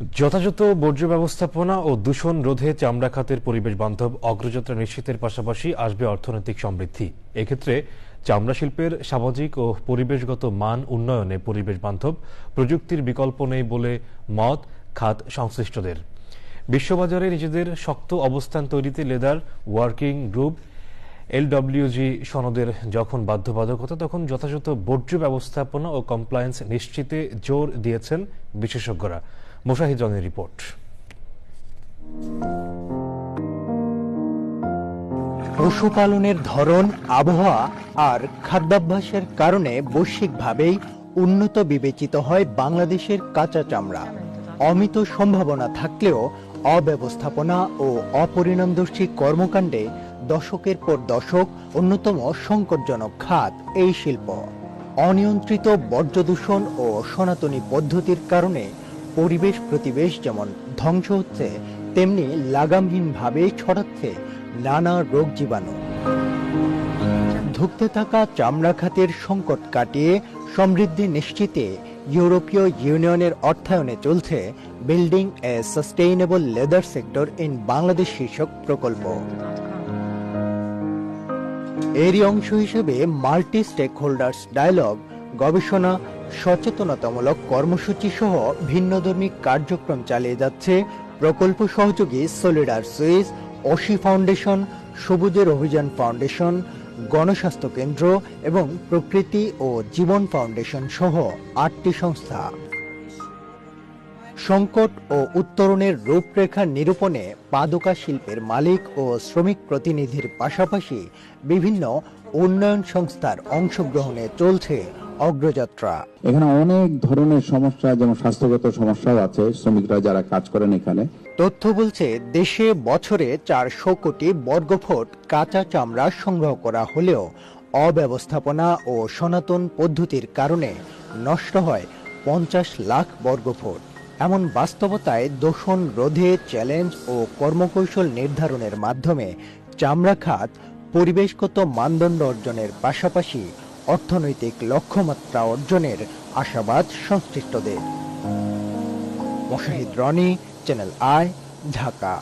যথাযথ বর্জ্য ব্যবস্থাপনা ও দূষণ রোধে চামড়া খাতের পরিবেশ বান্ধব অগ্রযাত্রা নিশ্চিতের পাশাপাশি আসবে অর্থনৈতিক সমৃদ্ধি। এক্ষেত্রে চামড়া শিল্পের সামাজিক ও পরিবেশগত মান উন্নয়নে পরিবেশ বান্ধব প্রযুক্তির বিকল্প নেই বলে মত খাত সংশ্লিষ্টদের। বিশ্ববাজারে নিজেদের শক্ত অবস্থান তৈরিতে লেদার ওয়ার্কিং গ্রুপ এলডব্লিউজি সনদের যখন বাধ্যবাধকতা, তখন যথাযথ বর্জ্য ব্যবস্থাপনা ও কমপ্লায়েন্স নিশ্চিতে জোর দিয়েছেন বিশেষজ্ঞরা। মোশাহিদ রিপোর্ট। পশুপালনের ধরন, আবহাওয়া আর খাদ্যাভ্যাসের কারণে বৈশ্বিকভাবেই উন্নত বিবেচিত হয় বাংলাদেশের কাঁচা চামড়া। অমিত সম্ভাবনা থাকলেও অব্যবস্থাপনা ও অপরিণামদর্শী কর্মকাণ্ডে দশকের পর দশক অন্যতম সংকটজনক খাত এই শিল্প। অনিয়ন্ত্রিত বর্জ্য দূষণ ও সনাতনী পদ্ধতির কারণে পরিবেশ প্রতিবেশ যেমন ধ্বংস হচ্ছে, তেমনি লাগামহীনভাবে ছড়াচ্ছে নানা রোগ জীবাণু। ধুঁকতে থাকা চামড়া খাতের সংকট কাটিয়ে সমৃদ্ধি নিশ্চিতে ইউরোপীয় ইউনিয়নের অর্থায়নে চলছে building a sustainable leather sector in Bangladesh শীর্ষক প্রকল্প। এরই অংশ হিসেবে মাল্টি স্টেক হোল্ডার্স ডায়ালগ, গবেষণা সচেতনতামূলক কর্মসূচি সহ ভিন্নধর্মী কার্যক্রম চালিয়ে যাচ্ছে প্রকল্প সহযোগী সলিডার সুইস অসি ফাউন্ডেশন সবুজের অভিযান ফাউন্ডেশন গণস্বাস্থ্য কেন্দ্র এবং প্রকৃতি ও জীবন ফাউন্ডেশন সহ আটটি সংস্থা। সংকট ও উত্তরণের রূপরেখা নিরূপণে পাদুকা শিল্পের মালিক ও শ্রমিক প্রতিনিধির পাশাপাশি বিভিন্ন উন্নয়ন সংস্থার অংশগ্রহণে চলছে অগ্রযাত্রা। এখানে অনেক ধরনের সমস্যা যেমন স্বাস্থ্যগত সমস্যাও আছে শ্রমিকরা যারা কাজ করেন এখানে। তথ্য বলছে দেশে বছরে চারশো কোটি বর্গফুট কাঁচা চামড়া সংগ্রহ করা হলেও অব্যবস্থাপনা ও সনাতন পদ্ধতির কারণে নষ্ট হয় পঞ্চাশ লাখ বর্গফুট। এমন বাস্তবতায় দূষণ রোধে চ্যালেঞ্জ ও কর্মকৌশল নির্ধারণের মাধ্যমে চামড়া খাত পরিবেশগত মানদণ্ড অর্জনের পাশাপাশি অর্থনৈতিক লক্ষ্যমাত্রা অর্জনের আশাবাদ সংশ্লিষ্টদের। Moshahid Roni Channel I Dhaka.